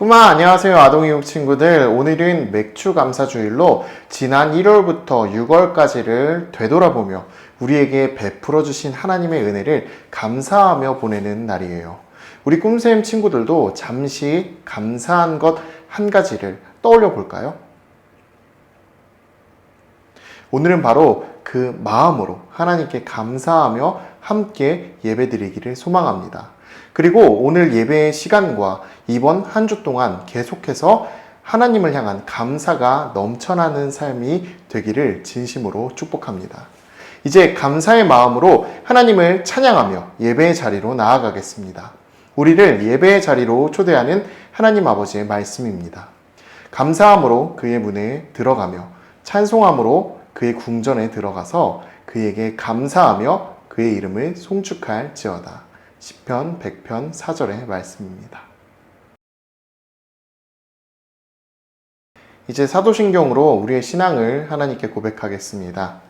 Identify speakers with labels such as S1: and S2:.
S1: 꼬마 안녕하세요 아동이육 친구들 오늘은 맥주 감사 주일로 지난 1월부터 6월까지를 되돌아보며 우리에게 베풀어 주신 하나님의 은혜를 감사하며 보내는 날이에요 우리 꿈쌤 친구들도 잠시 감사한 것 한 가지를 떠올려 볼까요? 오늘은 바로 그 마음으로 하나님께 감사하며 함께 예배드리기를 소망합니다. 그리고 오늘 예배의 시간과 이번 한 주 동안 계속해서 하나님을 향한 감사가 넘쳐나는 삶이 되기를 진심으로 축복합니다. 이제 감사의 마음으로 하나님을 찬양하며 예배의 자리로 나아가겠습니다. 우리를 예배의 자리로 초대하는 하나님 아버지의 말씀입니다. 감사함으로 그의 문에 들어가며 찬송함으로 그의 궁전에 들어가서 그에게 감사하며 그의 이름을 송축할지어다. 10편 100편 4절의 말씀입니다. 이제 사도신경으로 우리의 신앙을 하나님께 고백하겠습니다.